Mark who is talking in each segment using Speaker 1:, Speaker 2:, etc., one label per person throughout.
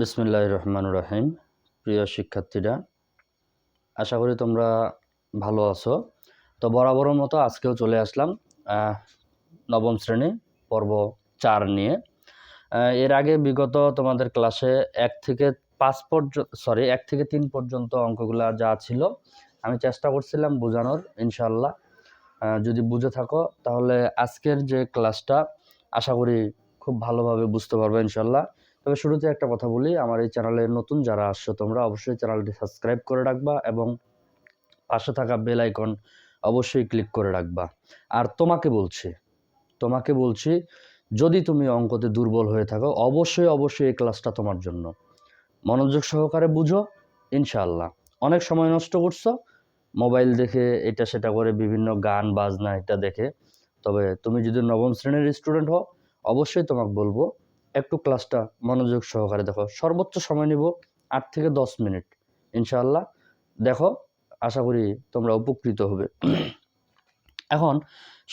Speaker 1: বিসমিল্লাহ রহমান রহিম। প্রিয় শিক্ষার্থীরা, আশা করি তোমরা ভালো আছো। তো বরাবরের মতো আজকেও চলে আসলাম নবম শ্রেণি পর্ব চার নিয়ে। এর আগে বিগত তোমাদের ক্লাসে এক থেকে পাঁচ পর্যন্ত সরি এক থেকে তিন পর্যন্ত অঙ্কগুলা যা ছিল, আমি চেষ্টা করছিলাম বোঝানোর ইনশাল্লাহ যদি বুঝে থাকো, তাহলে আজকের যে ক্লাসটা, আশা করি খুব ভালোভাবে বুঝতে পারবে ইনশাল্লাহ তবে শুরুতে একটা কথা বলি, আমার এই চ্যানেলে নতুন যারা আসছো তোমরা অবশ্যই চ্যানেলটি সাবস্ক্রাইব করে রাখবা এবং পাশে থাকা বেল আইকন অবশ্যই ক্লিক করে রাখবা। আর তোমাকে বলছি তোমাকে বলছি, যদি তুমি অঙ্কতে দুর্বল হয়ে থাকো, অবশ্যই অবশ্যই এই ক্লাসটা তোমার জন্য। মনোযোগ সহকারে বুঝো, ইনশাআল্লাহ। অনেক সময় নষ্ট করছ মোবাইল দেখে এটা সেটা করে বিভিন্ন গান, বাজনা, এটা দেখে। তবে তুমি যদি নবম শ্রেণির স্টুডেন্ট হও, অবশ্যই তোমাকে বলব একটু ক্লাসটা মনোযোগ সহকারে দেখো। সর্বোচ্চ সময় নিব আট থেকে দশ মিনিট। ইনশাআল্লাহ। দেখো, আশা করি তোমরা উপকৃত হবে। এখন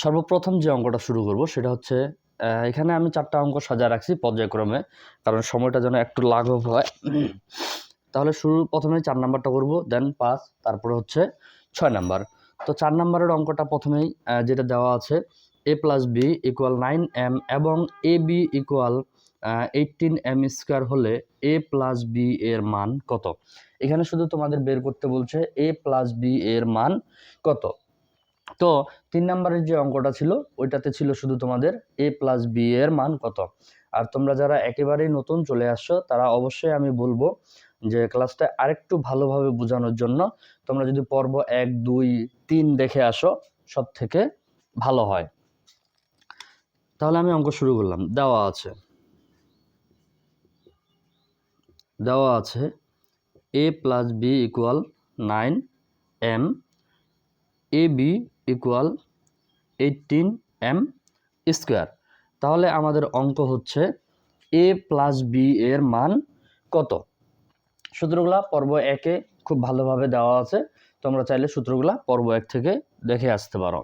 Speaker 1: সর্বপ্রথম যে অঙ্কটা শুরু করব সেটা হচ্ছে এখানে আমি চারটা অঙ্ক সাজা রাখছি পর্যায়ক্রমে। কারণ সময়টা যেন একটু লাঘব হয়। তাহলে শুরু প্রথমে চার নাম্বারটা করব দেন পাঁচ, তারপরে হচ্ছে ছয় নাম্বার। তো চার নাম্বারের অঙ্কটা প্রথমেই যেটা দেওয়া আছে A plus B equal nine M এবং A B equal eighteen M square হলে এ প্লাস বি এর মান কত? এখানে শুধু তোমাদের বের করতে বলছে এ প্লাস বি এর মান কত? তো তিন নম্বরের যে অঙ্কটা ছিল, ওইটাতে ছিল শুধু তোমাদের এ প্লাস বি এর মান কত? আর তোমরা যারা একেবারেই নতুন চলে আসছো, তারা অবশ্যই আমি বলব যে ক্লাসটা আরেকটু ভালোভাবে বোঝানোর জন্য তোমরা যদি পর্ব এক, দুই, তিন দেখে আসো সব থেকে ভালো হয়। তাহলে আমি অঙ্ক শুরু করলাম। দেওয়া আছে। দেওয়া আছে A plus B equal nine M A B equal eighteen M square তাহলে আমাদের অঙ্ক হচ্ছে এ প্লাস বি এর মান কত? সূত্রগুলা পর্ব একে খুব ভালোভাবে দেওয়া আছে। তোমরা চাইলে সূত্রগুলা পর্ব এক থেকে দেখে আসতে পারো।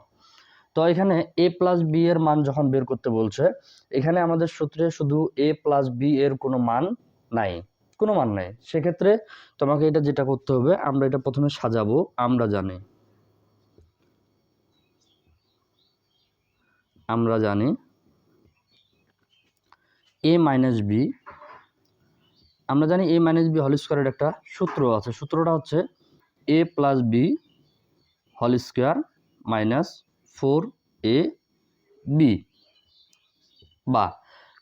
Speaker 1: তো এখানে এ প্লাস বি এর মান যখন বের করতে বলছে, এখানে আমাদের সূত্রে শুধু এ প্লাস বি এর কোনো মান নাই। কোনো মান নাই। সেক্ষেত্রে তোমাকে এটা যেটা করতে হবে, আমরা এটা প্রথমে সাজাবো, আমরা জানি। আমরা জানি এ মাইনাস বি আমরা জানি এ মাইনাস বি হল স্কোয়ারের একটা সূত্র আছে। সূত্রটা হচ্ছে A plus B whole square minus four A B বা,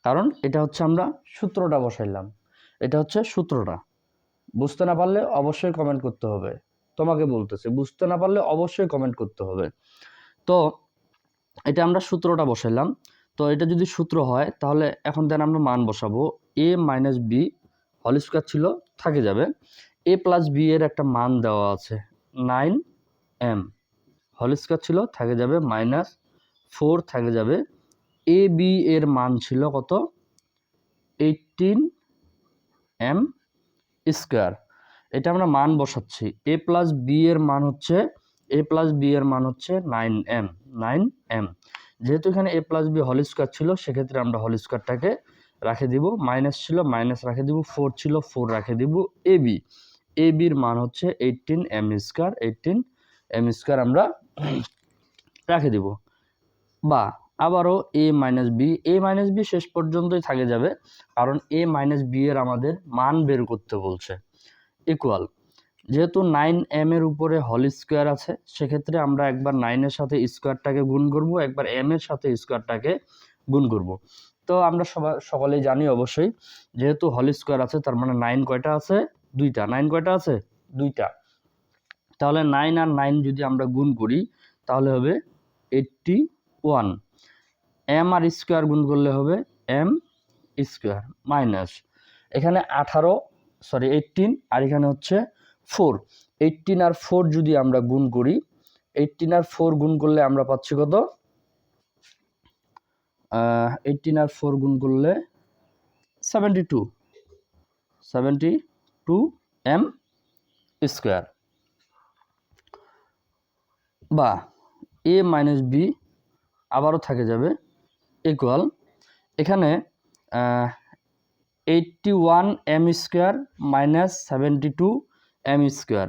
Speaker 1: কারণ এটা হচ্ছে আমরা সূত্রটা বসাইলাম। এটা হচ্ছে সূত্রটা। বুঝতে না পারলে অবশ্যই কমেন্ট করতে হবে। তোমাকে বলতেছে, বুঝতে না পারলে অবশ্যই কমেন্ট করতে হবে। তো, এটা আমরা সূত্রটা বসাইলাম। তো এটা যদি সূত্র হয়, তাহলে এখন দেন আমরা মান বসাবো। A minus B whole square ছিল, থাকে যাবে। এ প্লাস বি এর একটা মান দেওয়া আছে নাইন এম হল স্কোয়ার ছিল, থাকে যাবে মাইনাস ফোর থাকে যাবে। এ বি এর মান ছিল কত? Eighteen M square. এটা আমরা মান বসাচ্ছি। এ প্লাস বি এর মান হচ্ছে, এ প্লাস বি এর মান হচ্ছে নাইন এম নাইন এম। যেহেতু এখানে A plus B whole square ছিল, সেক্ষেত্রে আমরা হল স্কোয়ারটাকে রাখে দিব। মাইনাস ছিল, মাইনাস রাখে দিব। ফোর ছিল, ফোর রাখে দিব। এ বি, এ বির মান হচ্ছে eighteen M square. Eighteen M square আমরা রাখে দিব। বা আবারও A minus B A minus B শেষ পর্যন্তই থাকে যাবে, কারণ এ মাইনাস বি এর আমাদের মান বের করতে বলছে। ইকুয়াল যেহেতু নাইন এম এর উপরে হল স্কোয়ার আছে, সেক্ষেত্রে আমরা একবার নাইনের সাথে স্কোয়ারটাকে গুণ করব, একবার এম এর সাথে স্কোয়ারটাকে গুণ করব। তো আমরা সবাই সকলেই জানি অবশ্যই, যেহেতু হল স্কোয়ার আছে, তার মানে নাইন কয়টা আছে? দুইটা। নাইন কয়টা আছে? দুইটা। তাহলে নাইন আর নাইন যদি আমরা গুণ করি, তাহলে হবে এইটটি ওয়ান এম আর স্কোয়ার গুণ করলে হবে এম স্কোয়ার মাইনাস এখানে আঠারো সরি এইটিন আর এখানে হচ্ছে ফোর এইটিন আর ফোর যদি আমরা গুণ করি এইটিন আর ফোর গুণ করলে আমরা পাচ্ছি কত? এইটিন আর ফোর গুণ করলে seventy two seventy two M square. বা এ মাইনাস বি আবারও থাকে যাবে ইকুয়াল এখানে eighty one M square minus seventy two M square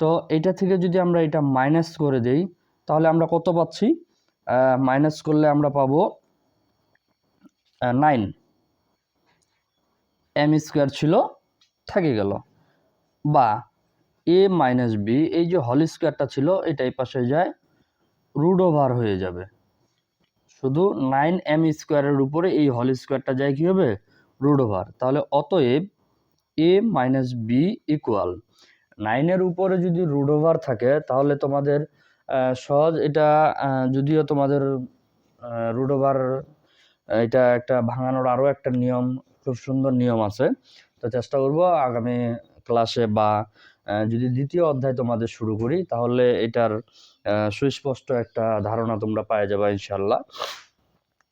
Speaker 1: তো এটা থেকে যদি আমরা এটা মাইনাস করে দেই, তাহলে আমরা কত পাচ্ছি? মাইনাস করলে আমরা পাবো নাইন এম স্কোয়ার ছিল, থেকে গেল। বা এ মাইনাস বি এই যে হল স্কোয়ারটা ছিল, এটা এই পাশে যায় রুট ওভার হয়ে যাবে। শুধু নাইন এম স্কোয়ারের উপরে এই হল স্কোয়ারটা যায় কী হবে? Root over. তাহলে অতএব এ মাইনাস বি ইকুয়াল। নাইনের উপরে যদি রুট ওভার থাকে, তাহলে তোমাদের সহজ এটা যদিও তোমাদের রুট ওভার, এটা একটা ভাঙানোর আরও একটা নিয়ম, খুব সুন্দর নিয়ম আছে। তো চেষ্টা করব আগামী ক্লাসে বা যদি দ্বিতীয় অধ্যায় তোমাদের শুরু করি, তাহলে এটার সুস্পষ্ট একটা ধারণা তোমরা পাওয়া যাবে ইনশাল্লাহ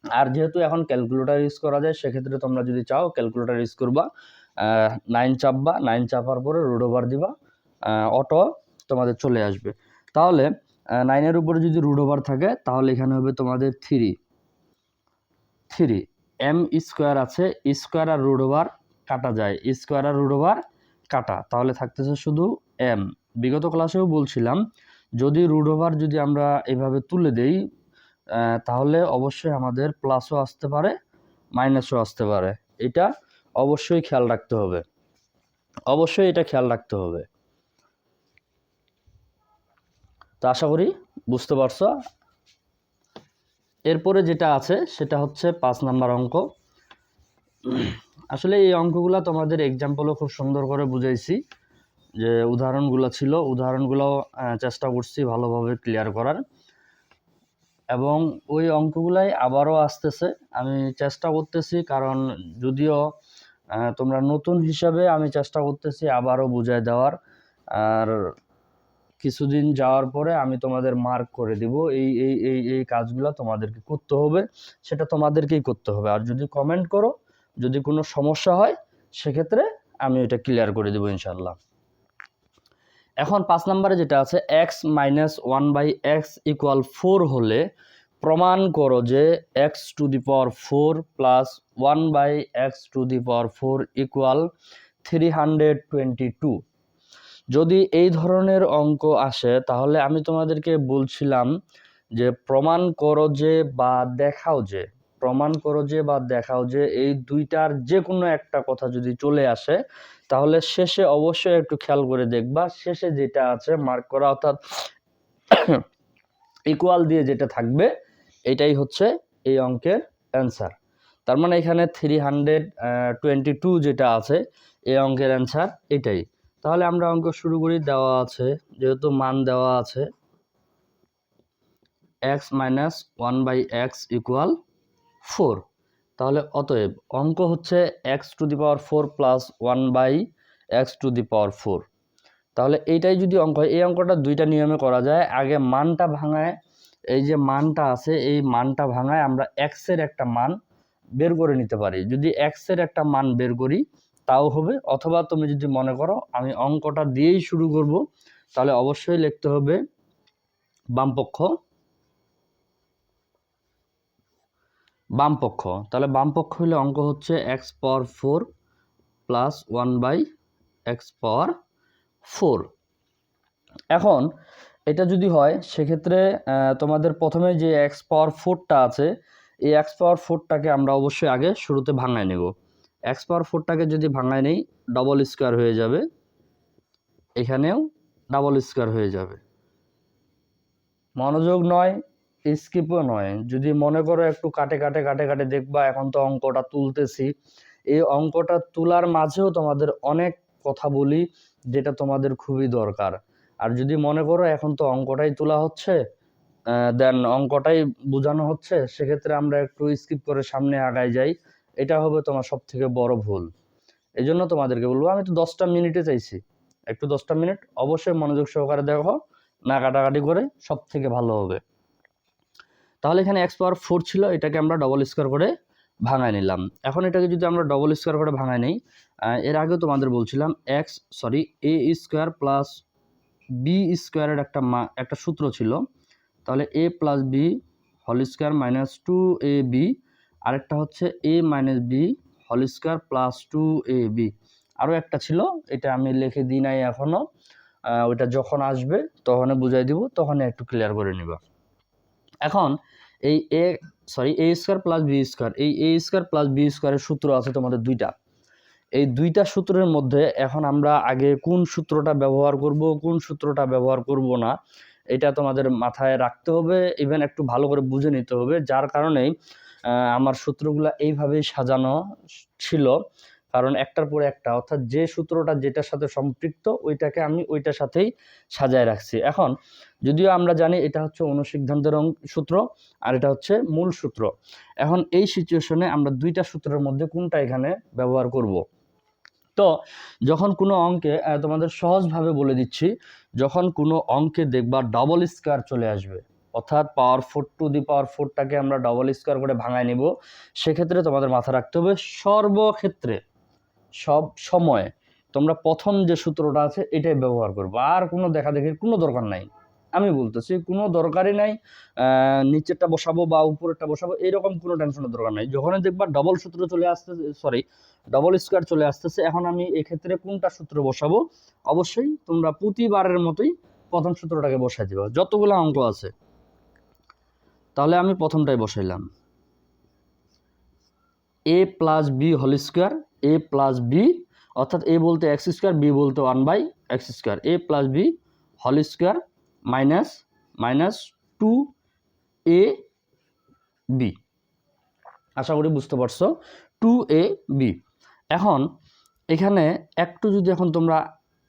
Speaker 1: আর যেহেতু এখন ক্যালকুলেটর ইউজ করা যায়, সেক্ষেত্রে তোমরা যদি চাও ক্যালকুলেটর ইউজ করবা। নাইন চাপবা নাইন চাপার পরে রুট ওভার দিবা। অটো তোমাদের চলে আসবে। তাহলে নাইনের উপরে যদি রুট ওভার থাকে, তাহলে এখানে হবে তোমাদের থ্রি থ্রি এম স্কোয়ার আছে স্কোয়ার আর রুট ওভার কাটা যায়। স্কোয়ার আর রুট ওভার কাটা। তাহলে থাকতেছে শুধু এম বিগত ক্লাসেও বলছিলাম যদি রুট ওভার যদি আমরা এভাবে তুলে দেই তাহলে অবশ্যই আমাদের প্লাসও আসতে পারে মাইনাসও আসতে পারে। এটা অবশ্যই খেয়াল রাখতে হবে। অবশ্যই এটা খেয়াল রাখতে হবে। তো আশা করি বুঝতে পারছ? এরপরে যেটা আছে, সেটা হচ্ছে পাঁচ নাম্বার অঙ্ক। আসলে এই অঙ্কগুলো তোমাদের এক্সাম্পলও খুব সুন্দর করে বুঝাইছি। যে উদাহরণগুলো ছিল, উদাহরণগুলো চেষ্টা করছি ভালোভাবে ক্লিয়ার করার। এবং ওই অঙ্কগুলাই আবারও আসতেছে। আমি চেষ্টা করতেছি, কারণ যদিও তোমরা নতুন হিসাবে আমি চেষ্টা করতেছি আবারও বুঝাই দেওয়ার। আর কিছুদিন যাওয়ার পরে আমি তোমাদের মার্ক করে দিব। এই এই এই এই কাজগুলো তোমাদেরকে করতে হবে, সেটা তোমাদেরকেই করতে হবে। আর যদি কমেন্ট করো, যদি কোনো সমস্যা হয়, সেক্ষেত্রে আমি এটা ক্লিয়ার করে দেবো ইনশাল্লাহ এখন পাঁচ নম্বরে যেটা আছে X minus one by X equal four হলে প্রমাণ করো যে X to the power four plus one by X to the power four equal three hundred twenty two যদি এই ধরনের অঙ্ক আসে, তাহলে আমি তোমাদেরকে বলছিলাম যে প্রমাণ করো যে বা দেখাও যে। প্রমাণ করো যে বা দেখাও যে এই দুইটার যে কোনো একটা কথা যদি চলে আসে, তাহলে শেষে অবশ্যই একটু খেয়াল করে দেখবা। শেষে যেটা আছে মার্ক করা, অর্থাৎ ইকুয়াল দিয়ে যেটা থাকবে, এটাই হচ্ছে এই অঙ্কের অ্যান্সার তার মানে এখানে থ্রি হান্ড্রেড টোয়েন্টি টু যেটা আছে, এই অঙ্কের অ্যান্সার এটাই। তাহলে আমরা অঙ্ক শুরু করি। দেওয়া আছে, যেহেতু মান দেওয়া আছে X minus one by X equal four. তাহলে অতএব অঙ্ক হচ্ছে X to the power four plus one by X to the power four. তাহলে এইটাই যদি অঙ্ক হয়, এই অঙ্কটা দুইটা নিয়মে করা যায়। আগে মানটা ভাঙায়, এই যে মানটা আছে, এই মানটা ভাঙায় আমরা এক্সের একটা মান বের করে নিতে পারি। যদি এক্সের একটা মান বের করি, তাও হবে। অথবা তুমি যদি মনে করো, আমি অঙ্কটা দিয়েই শুরু করব, তাহলে অবশ্যই লিখতে হবে বামপক্ষ বামপক্ষ। তাহলে বামপক্ষ হলে অঙ্ক হচ্ছে X power four plus one by X power four এখন এটা যদি হয়, সেক্ষেত্রে তোমাদের প্রথমে যে এক্স পাওয়ার ফোরটা আছে, এই এক্স পাওয়ার ফোরটাকে আমরা অবশ্যই আগে শুরুতে ভাঙায় নেব। এক্স পাওয়ার ফোরটাকে যদি ভাঙায় নেই ডবল স্কোয়ার হয়ে যাবে। এখানেও ডাবল স্কোয়ার হয়ে যাবে। মনোযোগ নয় স্কিপও নয়। যদি মনে করো একটু কাটে কাটে কাটে কাটে দেখবা এখন তো অঙ্কটা তুলতেছি। এই অঙ্কটা তোলার মাঝেও তোমাদের অনেক কথা বলি যেটা তোমাদের খুবই দরকার। আর যদি মনে করো এখন তো অঙ্কটাই তোলা হচ্ছে দেন অঙ্কটাই বোঝানো হচ্ছে, সেক্ষেত্রে আমরা একটু স্কিপ করে সামনে আগায় যাই। এটা হবে তোমার সব থেকে বড় ভুল। এই জন্য তোমাদেরকে বলব, আমি তো দশটা মিনিটে চাইছি। একটু দশটা মিনিট, অবশ্যই মনোযোগ সহকারে দেখো, না কাটাকাটি করে সব থেকে ভালো হবে। তাহলে এখানে এক্স পাওয়ার ফোর ছিল, এটাকে আমরা ডবল স্কোয়ার করে ভাঙায় নিলাম। এখন এটাকে যদি আমরা ডবল স্কোয়ার করে ভাঙায় নিই এর আগেও তোমাদের বলছিলাম X sorry A square plus B স্কোয়ারের একটা মা, একটা সূত্র ছিল। তাহলে A plus B whole square minus two A B আরেকটা হচ্ছে A minus B whole square plus two A B আরও একটা ছিল, এটা আমি লিখে দিই নাই এখনও ওইটা যখন আসবে তখন বুঝাই দিব তখন একটু ক্লিয়ার করে নিবা। এখন এই A sorry A square plus B square এই এ স্কোয়ার প্লাস বি স্কোয়ারের সূত্র আছে তোমাদের দুইটা। এই দুইটা সূত্রের মধ্যে এখন আমরা আগে কোন সূত্রটা ব্যবহার করব, কোন সূত্রটা ব্যবহার করব না, এটা তোমাদের মাথায় রাখতে হবে। ইভেন একটু ভালো করে বুঝে নিতে হবে। যার কারণেই আমার সূত্রগুলো এইভাবেই সাজানো ছিল। কারণ একটার পরে একটা, অর্থাৎ যে সূত্রটা যেটার সাথে সম্পৃক্ত, ওইটাকে আমি ওইটার সাথেই সাজায় রাখছি। এখন, যদিও আমরা জানি এটা হচ্ছে অনুসিদ্ধান্তের সূত্র আর এটা হচ্ছে মূল সূত্র। এখন এই সিচুয়েশনে আমরা দুইটা সূত্রের মধ্যে কোনটা এখানে ব্যবহার করব? তো, যখন কোনো অঙ্কে তোমাদের সহজভাবে বলে দিচ্ছি, যখন কোনো অঙ্কে দেখবা ডবল স্কোয়ার চলে আসবে, অর্থাৎ পাওয়ার ফোর টু দি পাওয়ার ফোরটাকে আমরা ডবল স্কোয়ার করে ভাঙায় নিব, সেক্ষেত্রে তোমাদের মাথা রাখতে হবে সর্বক্ষেত্রে সব সময় তোমরা প্রথম যে সূত্রটা আছে, এটাই ব্যবহার করব। আর কোনো দেখা দেখির কোনো দরকার নাই। আমি বলতেছি, কোনো দরকারই নাই নিচেরটা বসাবো বা উপরেরটা বসাবো, এরকম কোনো টেনশনের দরকার নাই। যখন দেখবা ডবল সূত্র চলে আসতেছে সরি ডবল স্কোয়ার চলে আসতেছে, এখন আমি এক্ষেত্রে কোনটা সূত্র বসাবো? অবশ্যই তোমরা প্রতিবারের মতোই প্রথম সূত্রটাকে বসাই দিবা। যতগুলো অঙ্ক আছে, তাহলে আমি প্রথমটাই বসাইলাম। A plus B whole square A plus B অর্থাৎ এ বলতে এক্স স্কোয়ার বি বলতে one by X square A plus B whole square minus minus two A B আশা করি বুঝতে পারছ টু এ বি এখন এখানে একটু যদি এখন তোমরা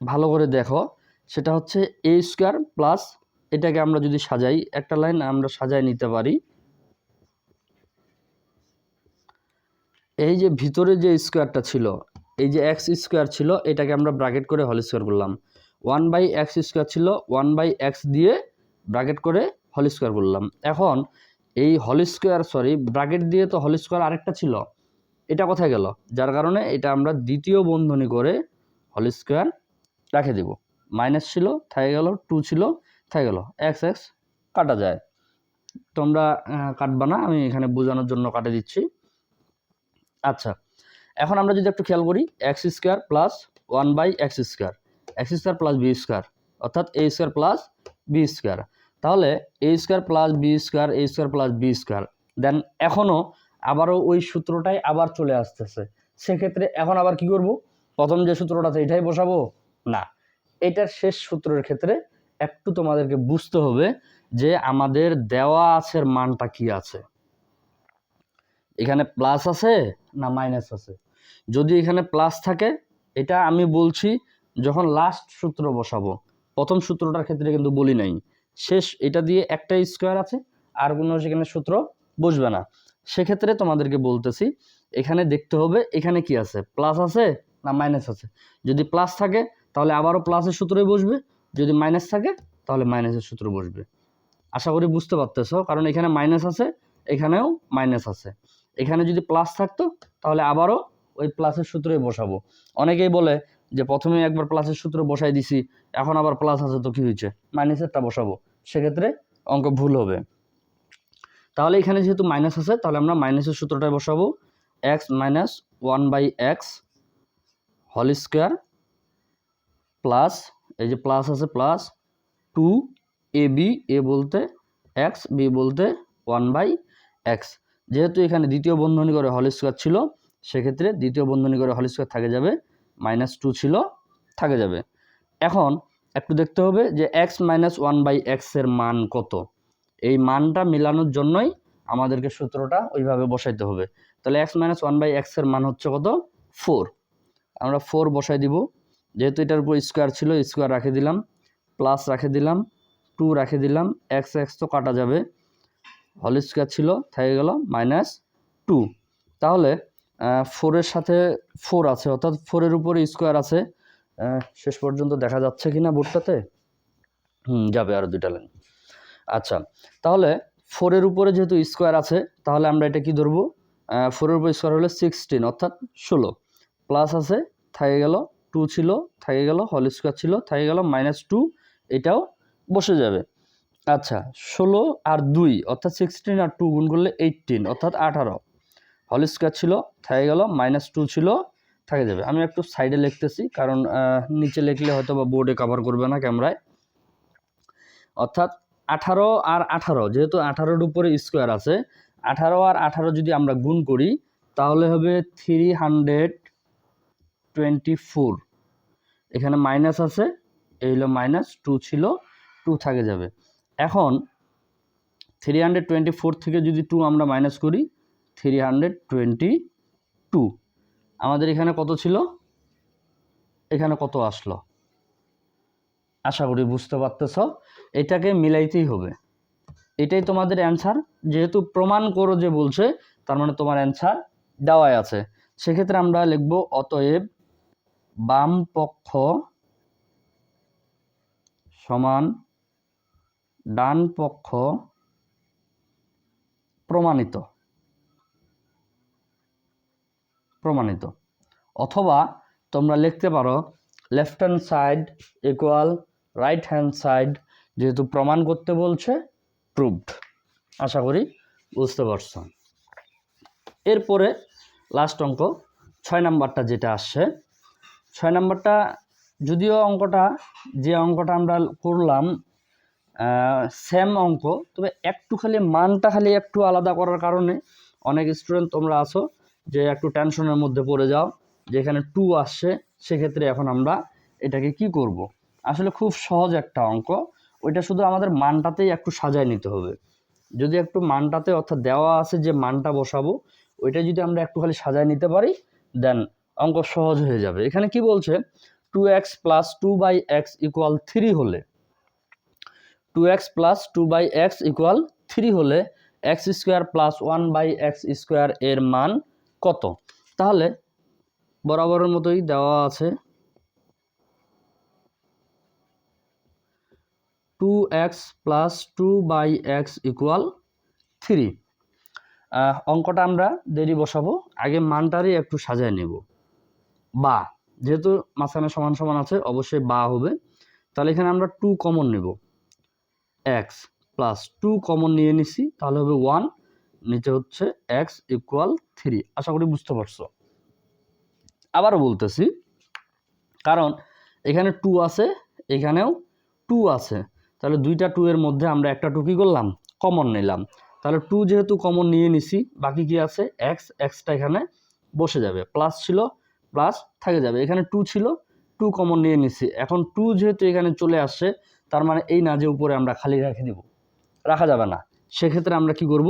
Speaker 1: ভালো করে দেখো, সেটা হচ্ছে এ স্কোয়ার প্লাস এটাকে আমরা যদি সাজাই, একটা লাইন আমরা সাজাই নিতে পারি। এই যে ভিতরে যে স্কোয়ারটা ছিল, এই যে এক্স স্কোয়ার ছিল, এটাকে আমরা ব্রাকেট করে হল স্কোয়ার করলাম ওয়ান বাই এক্স স্কোয়ার ছিল, ওয়ান বাই এক্স দিয়ে ব্রাকেট করে হল স্কোয়ার করলাম এখন এই হল স্কোয়ার, সরি ব্রাকেট দিয়ে তো হল স্কোয়ার আরেকটা ছিল, এটা কোথায় গেল? যার কারণে এটা আমরা দ্বিতীয় বন্ধনী করে হল স্কোয়ার রাখে দেব। মাইনাস ছিল থাকে গেল, টু ছিল থাকে গেল, এক্স এক্স কাটা যায়। তোমরা কাটবা না, আমি এখানে বোঝানোর জন্য কাটে দিচ্ছি। আচ্ছা এখন আমরা যদি একটু খেয়াল করি X square plus one by X square X square plus B square অর্থাৎ A square plus B square তাহলে A square plus B square A square plus B square then এখনও আবারও ওই সূত্রটাই আবার চলে আসতেছে। সেক্ষেত্রে এখন আবার কি করব? প্রথম যে সূত্রটা আছে, এটাই বসাবো? না, এটার শেষ সূত্রের ক্ষেত্রে একটু তোমাদেরকে বুঝতে হবে যে আমাদের দেওয়া আছে মানটা কি আছে। এখানে প্লাস আছে না মাইনাস আছে। যদি এখানে প্লাস থাকে, এটা আমি বলছি যখন লাস্ট সূত্র বসাবো, প্রথম সূত্রটার ক্ষেত্রে কিন্তু বলি নাই। শেষ এটা দিয়ে একটা স্কোয়ার আছে, আর কোনো সেখানে সূত্র বসবে না। সেক্ষেত্রে তোমাদেরকে বলতেছি, এখানে দেখতে হবে এখানে কি আছে প্লাস আছে না মাইনাস আছে? যদি প্লাস থাকে, তাহলে আবারও প্লাসের সূত্রই বসবে। যদি মাইনাস থাকে, তাহলে মাইনাসের সূত্র বসবে। আশা করি বুঝতে পারতেছ, কারণ এখানে মাইনাস আছে, এখানেও মাইনাস আছে। এখানে যদি প্লাস থাকতো, তাহলে আবারও ওই প্লাসের সূত্রে বসাবো। অনেকেই বলে যে, প্রথমে একবার প্লাসের সূত্র বসাই দিছি, এখন আবার প্লাস আছে, তো কী হয়েছে? মাইনাসেরটা বসাবো। সেক্ষেত্রে অঙ্ক ভুল হবে। তাহলে এখানে যেহেতু মাইনাস আছে, তাহলে আমরা মাইনাসের সূত্রটাই বসাবো। X minus one by X whole square plus এই যে প্লাস আছে plus two A B A বলতে এক্স বি বলতে ওয়ান বাই এক্স যেহেতু এখানে দ্বিতীয় বন্ধনী করে হল স্কোয়ার ছিল, সেক্ষেত্রে দ্বিতীয় বন্ধনী করে হল স্কোয়ার থাকে যাবে মাইনাস টু ছিল, থাকে যাবে। এখন একটু দেখতে হবে যে এক্স মাইনাস ওয়ান বাই এক্সের মান কত। এই মানটা মেলানোর জন্যই আমাদেরকে সূত্রটা ওইভাবে বসাইতে হবে। তাহলে এক্স মাইনাস ওয়ান বাই এক্সের মান হচ্ছে কত? ফোর আমরা ফোর বসাই দিব। যেহেতু এটার উপর স্কোয়ার ছিল স্কোয়ার রাখে দিলাম প্লাস রাখে দিলাম টু রাখে দিলাম এক্স এক্স তো কাটা যাবে। হল স্কোয়ার ছিল, থেকে গেল মাইনাস টু তাহলে ফোরের সাথে ফোর আছে, অর্থাৎ ফোরের উপরে স্কোয়ার আছে। শেষ পর্যন্ত দেখা যাচ্ছে কি না বোর্ডটাতে? হুম, যাবে আরও দুইটা লাইন আচ্ছা তাহলে ফোরের উপরে যেহেতু স্কোয়ার আছে, তাহলে আমরা এটা কি ধরবো? ফোরের উপর স্কোয়ার হলে সিক্সটিন অর্থাৎ ষোলো। প্লাস আছে, থাকে গেল টু ছিল, থাকে গেল হল স্কোয়ার ছিল, থাকে গেল মাইনাস টু এটাও বসে যাবে। আচ্ছা ষোলো আর দুই, অর্থাৎ সিক্সটিন আর টু গুণ করলে এইটিন অর্থাৎ আঠারো। হল স্কোয়ার ছিল, থেকে গেল মাইনাস টু ছিল, থাকে যাবে। আমি একটু সাইডে লিখতেছি, কারণ নিচে লিখলে হয়তো বা বোর্ডে কভার করবে না ক্যামেরায় অর্থাৎ আঠারো আর আঠারো, যেহেতু আঠারোর উপরে স্কোয়ার আছে, আঠারো আর আঠারো যদি আমরা গুণ করি, তাহলে হবে থ্রি হান্ড্রেড টোয়েন্টি ফোর এখানে মাইনাস আছে, এই হলো মাইনাস টু ছিল টু থাকে যাবে। এখন থ্রি হান্ড্রেড টোয়েন্টি ফোর থেকে যদি টু আমরা মাইনাস করি থ্রি হান্ড্রেড টোয়েন্টি টু আমাদের এখানে কত ছিল? এখানে কত আসলো? আশা করি বুঝতে পারতেছ। এটাকে মিলাইতেই হবে। এটাই তোমাদের অ্যান্সার যেহেতু প্রমাণ করো যে বলছে, তার মানে তোমার অ্যান্সার দেওয়াই আছে। সেক্ষেত্রে আমরা লিখব, অতএব বাম পক্ষ সমান ডান পক্ষ প্রমাণিত। প্রমাণিত। অথবা তোমরা লিখতে পারো left hand side equal right hand side যেহেতু প্রমাণ করতে বলছে প্রুভড আশা করি বুঝতে পারছ। এরপরে লাস্ট অঙ্ক, ছয় নাম্বারটা যেটা আসছে, ছয় নাম্বারটা যদিও অঙ্কটা, যে অঙ্কটা আমরা করলাম সেম অঙ্ক। তবে একটু খালি মানটা খালি একটু আলাদা করার কারণে অনেক স্টুডেন্ট তোমরা আছো যে একটু টেনশনের মধ্যে পড়ে যাও, যে এখানে টু আসছে, সেক্ষেত্রে এখন আমরা এটাকে কি করব। আসলে খুব সহজ একটা অঙ্ক। ওইটা শুধু আমাদের মানটাতেই একটু সাজায় নিতে হবে। যদি একটু মানটাতে অর্থাৎ দেওয়া আছে যে মানটা বসাবো, ওইটা যদি আমরা একটু খালি সাজায় নিতে পারি দেন অঙ্ক সহজ হয়ে যাবে। এখানে কি বলছে? Two X plus two by X equal three হলে two X plus two by X equal three হলে X square plus one by X square এর মান কত? তাহলে বরাবরের মতোই দেওয়া আছে। Two X plus two by X equal three অঙ্কটা আমরা দেরি বসাবো। আগে মানটারই একটু সাজায় নেব। বা, যেহেতু মাঝখানে সমান সমান আছে, অবশ্যই বা হবে। তাহলে এখানে আমরা টু কমন নেব। এক্স প্লাস টু কমন নিয়ে নিছি, তাহলে হবে ওয়ান নিচে হচ্ছে এক্স ইকুয়াল থ্রি আশা করি বুঝতে পারছ। আবারও বলতেছি, কারণ এখানে টু আছে, এখানেও টু আছে। তাহলে দুইটা টু এর মধ্যে আমরা একটা টু কি করলাম? কমন নিলাম। তাহলে টু যেহেতু কমন নিয়ে নিছি, বাকি কি আছে? এক্স এক্সটা এখানে বসে যাবে। প্লাস ছিল প্লাস থাকে যাবে। এখানে টু ছিল টু কমন নিয়ে নিছি। এখন টু যেহেতু এখানে চলে আসছে তার মানে এই না যে উপরে আমরা খালি রেখে দিব, রাখা যাবে না। সেক্ষেত্রে আমরা কি করব?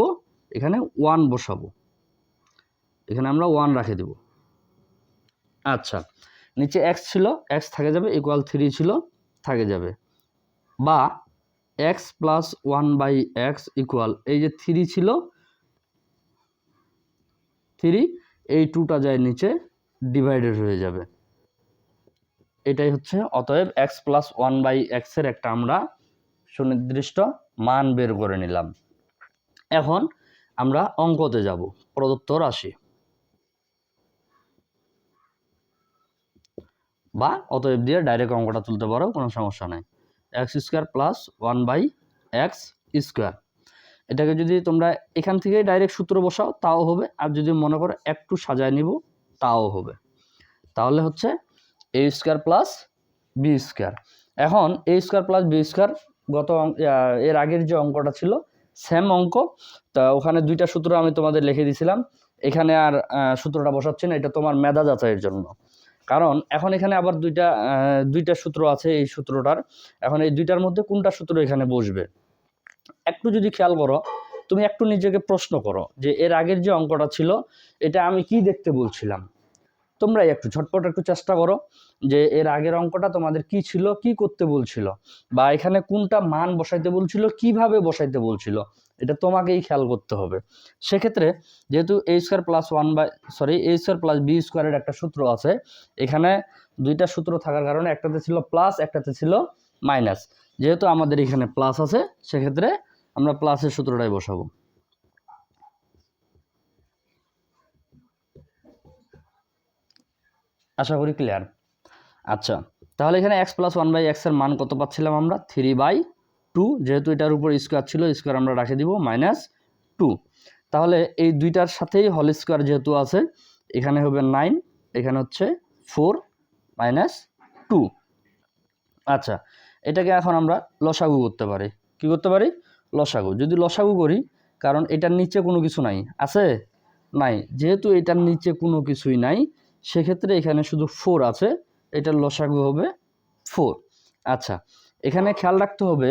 Speaker 1: এখানে ওয়ান বসাবো। এখানে আমরা ওয়ান রাখে দেব। আচ্ছা নিচে এক্স ছিল এক্স থাকে যাবে ইকুয়াল থ্রি ছিল, থাকে যাবে। বা X plus one by X equal এই যে থ্রি ছিল থ্রি এই টুটা যায় নিচে ডিভাইডেড হয়ে যাবে। এটাই হচ্ছে, অতএব এক্স প্লাস ওয়ান বাই এক্সের একটা আমরা সুনির্দিষ্ট মান বের করে নিলাম। এখন আমরা অঙ্কতে যাব, প্রদত্ত রাশি। বা অতএব দিয়ে ডাইরেক্ট অঙ্কটা তুলতে পারো, কোনো সমস্যা নাই। X square plus one by X square এটাকে যদি তোমরা এখান থেকে ডাইরেক্ট সূত্র বসাও, তাও হবে। আর যদি মনে করো একটু সাজায় নিব, তাও হবে। তাহলে হচ্ছে A square plus B square এখন A square plus B square গত এর আগের যে অঙ্কটা ছিল সেম অঙ্ক। তা ওখানে দুইটা সূত্র আমি তোমাদের লিখে দিয়েছিলাম এখানে আর সূত্রটা বসাচ্ছি না, এটা তোমার মেধা যাচাইয়ের জন্য। কারণ এখন এখানে আবার দুইটা দুইটা সূত্র আছে এই সূত্রটার। এখন এই দুইটার মধ্যে কোনটা সূত্র এখানে বসবে? একটু যদি খেয়াল করো, তুমি একটু নিজেকে প্রশ্ন করো যে এর আগের যে অঙ্কটা ছিল, এটা আমি কি দেখতে বলছিলাম? তোমরা একটু ঝটপট একটু চেষ্টা করো যে এর আগের অঙ্কটা তোমাদের কি ছিল, কি করতে বলছিল? বা এখানে কোনটা মান বসাইতে বলছিল, কীভাবে বসাইতে বলছিল? এটা তোমাকেই খেয়াল করতে হবে। সেক্ষেত্রে যেহেতু A square plus one by sorry A square plus B স্কোয়ারের একটা সূত্র আছে, এখানে দুইটা সূত্র থাকার কারণে একটাতে ছিল প্লাস একটাতে ছিল মাইনাস যেহেতু আমাদের এখানে প্লাস আছে, সেক্ষেত্রে আমরা প্লাসের সূত্রটাই বসাবো। আশা করি ক্লিয়ার আচ্ছা তাহলে এখানে এক্স প্লাস ওয়ান বাই এক্সের মান কত পাচ্ছিলাম আমরা? থ্রি বাই টু যেহেতু এটার উপর স্কোয়ার ছিল স্কোয়ার আমরা রাখে দিব মাইনাস টু তাহলে এই দুইটার সাথেই হল স্কোয়ার যেহেতু আছে, এখানে হবে নাইন এখানে হচ্ছে ফোর মাইনাস টু আচ্ছা এটাকে এখন আমরা লসাগু করতে পারি। কি করতে পারি? লসাগু। যদি লসাগু করি, কারণ এটার নিচে কোনো কিছু নাই। আছে? নাই। যেহেতু এটার নিচে কোনো কিছুই নাই সেক্ষেত্রে এখানে শুধু ফোর আছে, এটার লসাগু হবে ফোর আচ্ছা এখানে খেয়াল রাখতে হবে,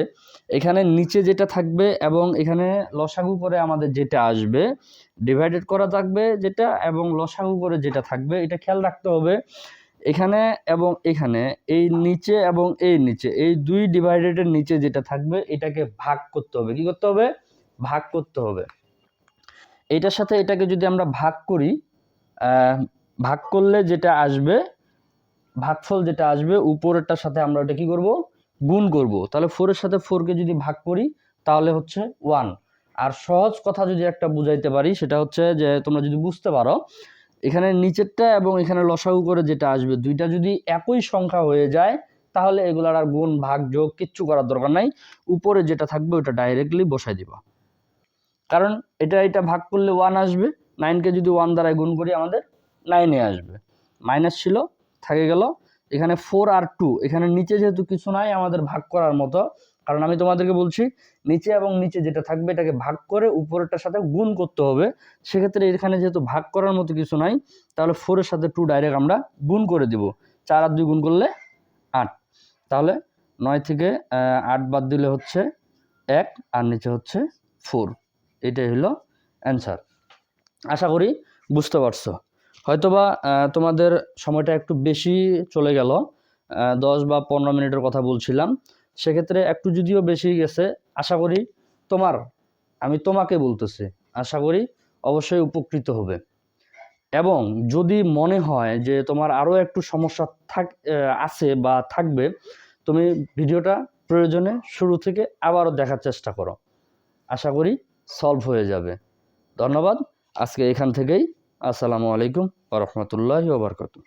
Speaker 1: এখানে নিচে যেটা থাকবে এবং এখানে লসাগু করে আমাদের যেটা আসবে ডিভাইডেড করা থাকবে যেটা এবং লসাগু করে যেটা থাকবে, এটা খেয়াল রাখতে হবে। এখানে এবং এখানে এই নিচে এবং এই নিচে, এই দুই ডিভাইডেডের নিচে যেটা থাকবে, এটাকে ভাগ করতে হবে। কি করতে হবে? ভাগ করতে হবে। এটার সাথে এটাকে যদি আমরা ভাগ করি ভাগ করলে যেটা আসবে, ভাগফল যেটা আসবে, উপরেরটার সাথে আমরা ওটা কি করব? গুণ করব। তাহলে ফোরের সাথে ফোরকে যদি ভাগ করি, তাহলে হচ্ছে ওয়ান আর সহজ কথা যদি একটা বুঝাইতে পারি, সেটা হচ্ছে যে তোমরা যদি বুঝতে পারো, এখানে নিচেরটা এবং এখানে লসাগু করে যেটা আসবে, দুইটা যদি একই সংখ্যা হয়ে যায়, তাহলে এগুলার আর গুণ, ভাগ, যোগ কিচ্ছু করার দরকার নাই। উপরে যেটা থাকবে, ওটা ডাইরেক্টলি বসাই দিবা। কারণ এটা এটা ভাগ করলে ওয়ান আসবে নাইনকে যদি ওয়ান দ্বারায় গুণ করি আমাদের নাইনে আসবে। মাইনাস ছিল, থাকে গেল। এখানে ফোর আর টু এখানে নিচে যেহেতু কিছু নাই, আমাদের ভাগ করার মতো। কারণ আমি তোমাদেরকে বলছি, নিচে এবং নিচে যেটা থাকবে এটাকে ভাগ করে উপরেরটার সাথে গুণ করতে হবে। সেক্ষেত্রে এখানে যেহেতু ভাগ করার মতো কিছু নাই, তাহলে ফোরের সাথে টু ডাইরেক্ট আমরা গুণ করে দিব। চার আর দুই গুণ করলে আট। তাহলে নয় থেকে আট বাদ দিলে হচ্ছে এক, আর নিচে হচ্ছে ফোর এটাই হলো অ্যান্সার আশা করি বুঝতে পারছ। হয়তোবা তোমাদের সময়টা একটু বেশি চলে গেল দশ বা পনেরো মিনিটের কথা বলছিলাম। সেক্ষেত্রে একটু যদিও বেশি গেছে, আশা করি তোমার, আমি তোমাকে বলতেছি, আশা করি অবশ্যই উপকৃত হবে। এবং যদি মনে হয় যে তোমার আরও একটু সমস্যা থাক আছে বা থাকবে, তুমি ভিডিওটা প্রয়োজনে শুরু থেকে আবারও দেখার চেষ্টা করো। আশা করি সলভ হয়ে যাবে। ধন্যবাদ। আজকে এখান থেকেই আসসালামু আলাইকুম ওরহমতুল্লাহ ওবরকাতু